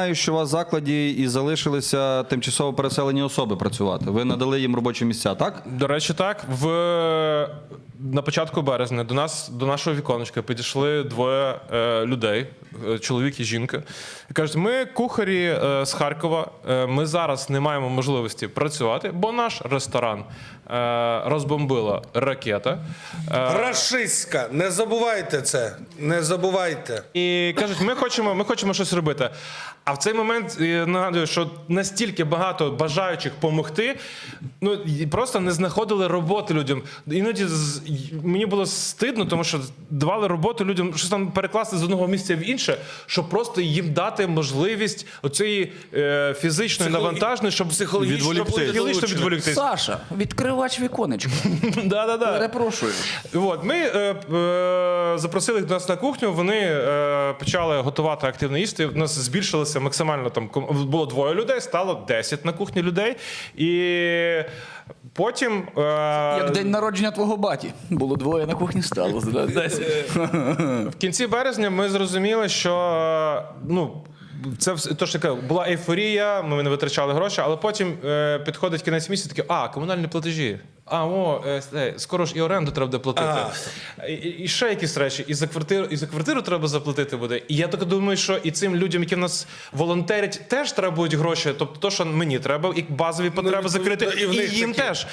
Знаю, що у вас в закладі і залишилися тимчасово переселені особи працювати. Ви надали їм робочі місця, так? До речі, так в на початку березня до нас до нашого віконечка підійшли двоє е, людей, чоловік і жінка. І кажуть, ми кухарі е, з Харкова. Е, ми зараз не маємо можливості працювати, бо наш ресторан е, розбомбила ракета. Е, Рашистська, не забувайте це. Не забувайте. І кажуть, ми хочемо, ми хочемо щось робити. А в цей момент е, нагадую, що настільки багато бажаючих допомогти, ну просто не знаходили роботи людям. Іноді з- мені було стидно, тому що давали роботу людям, щось там перекласти з одного місця в інше, щоб просто їм дати можливість оцієї е, фізичної навантажної, щоб психологічно відволіктись. Саша, відкривач віконечка. Да, да, да. Перепрошую. От ми е, е, запросили їх до нас на кухню. Вони е, почали готувати активно їсти. У нас збільшилося максимально там було двоє людей, стало 10 на кухні людей. І потім е, Як день народження твого баті. Було двоє на кухні стало. В кінці березня ми зрозуміли, що е, ну. Це все то, що таке, була ейфорія, ми не витрачали гроші, але потім е, підходить кінець місяця, таке, а, комунальні платежі. А, о, е, е, скоро ж і оренду треба буде платити. І, і, ще якісь речі, і за квартиру, і за квартиру треба заплатити буде. І я так думаю, що і цим людям, які в нас волонтерять, теж треба будуть гроші. Тобто, то, що мені треба, і базові потреби закрити, і і їм такі. теж.